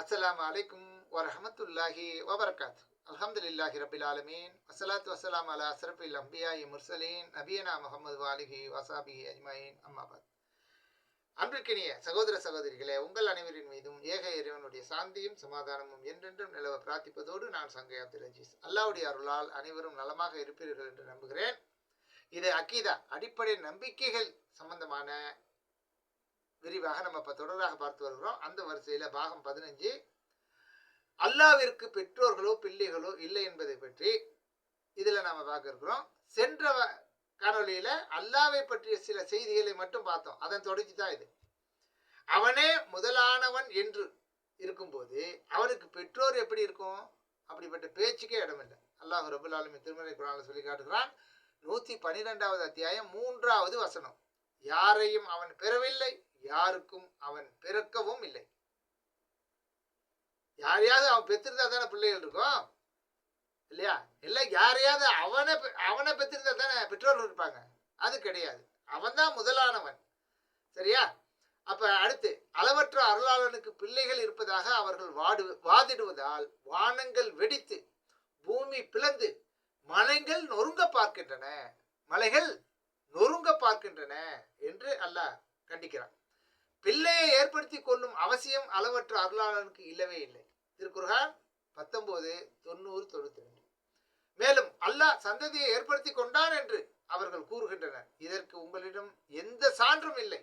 அஸ்ஸலாமு அலைக்கும் வரஹமத்துல்லாஹி வபரகாத் அல்ஹம்துலில்லாஹி ரபில் ஆலமீன். வஸ்ஸலாத்து வஸ்ஸலாம் அலா அசரபில் அம்பியாயி முர்சலீன். நபியனா முகமது வாலிஹி வசாபி அஜ்மாயின். அம்மாபாத் அன்பிற்கினிய சகோதர சகோதரிகளே உங்கள் அனைவரின் மீதும் ஏக இறைவனுடைய சாந்தியும் சமாதானமும் என்றென்றும் நிலவ பிரார்த்திப்பதோடு நான் சங்கை அப்துல் அஜீஸ். அல்லாவுடைய அருளால் அனைவரும் நலமாக இருப்பீர்கள் என்று நம்புகிறேன். இது அக்கீதா அடிப்படை நம்பிக்கைகள் சம்பந்தமான விரிவாக நம்ம இப்போ தொடராக பார்த்து வருகிறோம். அந்த வரிசையில் பாகம் பதினஞ்சு அல்லாவிற்கு பெற்றோர்களோ பிள்ளைகளோ இல்லை என்பதை பற்றி இதில் நாம் பார்க்க இருக்கிறோம். சென்ற வ- அல்லாவை பற்றிய சில செய்திகளை மட்டும் பார்த்தோம். அதன் தொடர்ச்சி தான் இது. அவனே முதலானவன் என்று இருக்கும்போது அவனுக்கு பெற்றோர் எப்படி இருக்கும்? அப்படிப்பட்ட பேச்சுக்கே இடமில்லை. அல்லாஹ் ரபுல் ஆலமி திருமலை குரானில் சொல்லி காட்டுகிறான். நூற்றி பன்னிரெண்டாவது அத்தியாயம் மூன்றாவது வசனம். யாரையும் அவன் பெறவில்லை. யாருக்கும் அவன் பிறக்கவும் இல்லை. யாரையாவது அவன் பெற்றிருந்தா தானே பிள்ளைகள் இருக்கும்? இல்லையா? இல்லை யாரையாவது அவனை பெ- அவனை பெற்றிருந்தா தானே பெற்றோர்கள் இருப்பாங்க? அது கிடையாது. அவன்தான் முதலானவன். சரியா? அப்ப அடுத்து அளவற்ற அருளாளனுக்கு பிள்ளைகள் இருப்பதாக அவர்கள் வாடு வாதிடுவதால் வானங்கள் வெடித்து பூமி பிளந்து மலைகள் நொறுங்க பார்க்கின்றன. மலைகள் நொறுங்க பார்க்கின்றன என்று அல்லாஹ் கண்டிக்கிறான். பிள்ளையை ஏற்படுத்தி கொள்ளும் அவசியம் அளவற்ற அருளாளனுக்கு இல்லவே இல்லை. திருக்குர்ஆன் பத்தொன்பது தொண்ணூறு தொண்ணூத்தி ரெண்டு மேலும் அல்லாஹ் சந்ததியை ஏற்படுத்தி கொண்டான் என்று அவர்கள் கூறுகின்றனர். இதற்கு உங்களிடம் எந்த சான்றும் இல்லை.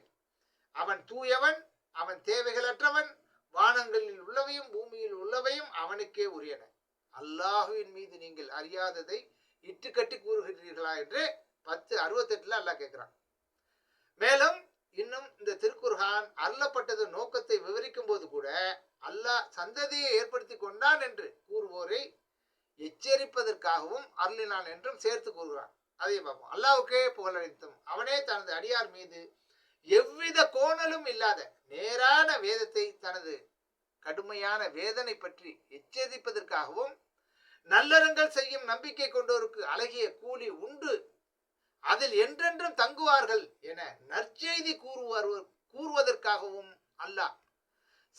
அவன் தூயவன் அவன் தேவைகளற்றவன் வானங்களில் உள்ளவையும் பூமியில் உள்ளவையும் அவனுக்கே உரியன. அல்லாஹுவின் மீது நீங்கள் அறியாததை இட்டுக்கட்டி கூறுகிறீர்களா என்று பத்து அறுபத்தெட்டுல அல்லாஹ் கேட்கிறான். மேலும் இன்னும் இந்த திருக்குர்ஹான் அல்லப்பட்டது நோக்கத்தை விவரிக்கும் போது கூட அல்லாஹ் சந்ததியை ஏற்படுத்தி கொண்டான் என்று கூறுவோரை எச்சரிப்பதற்காகவும் அருளினான் என்றும் சேர்த்து கூறுகிறான். அதே பார்ப்போம் அல்லாவுக்கே புகழளித்தும் அவனே தனது அடியார் மீது எவ்வித கோணலும் இல்லாத நேரான வேதத்தை தனது கடுமையான வேதனை பற்றி எச்சரிப்பதற்காகவும் நல்லறங்கள் செய்யும் நம்பிக்கை கொண்டோருக்கு அழகிய கூலி உண்டு அதில் என்றென்றும் தங்குவார்கள் என நற்செய்தி கூறுவார் கூறுவதற்காகவும் அல்லாஹ்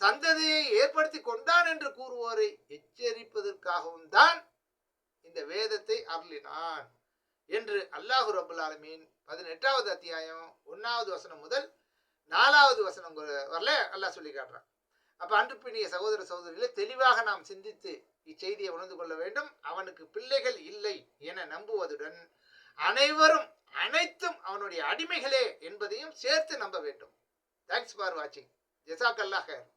சந்ததியை ஏற்படுத்தி கொண்டான் என்று கூறுவோரை எச்சரிப்பதற்காகவும் தான் இந்த வேதத்தை அருளினான் என்று அல்லாஹு ரபுல் ஆலமீன் பதினெட்டாவது அத்தியாயம் ஒன்னாவது வசனம் முதல் நாலாவது வசனம் வரல அல்லாஹ் சொல்லி காட்டுறான். அப்ப அன்றுப்பினிய சகோதர சகோதரிகளை தெளிவாக நாம் சிந்தித்து இச்செய்தியை உணர்ந்து கொள்ள வேண்டும். அவனுக்கு பிள்ளைகள் இல்லை என நம்புவதுடன் அனைவரும் அனைத்தும் அவனுடைய அடிமைகளே என்பதையும் சேர்த்து நம்ப வேண்டும். தேங்க்ஸ் ஃபார் வாட்சிங் ஜெசாக் அல்லாஹ்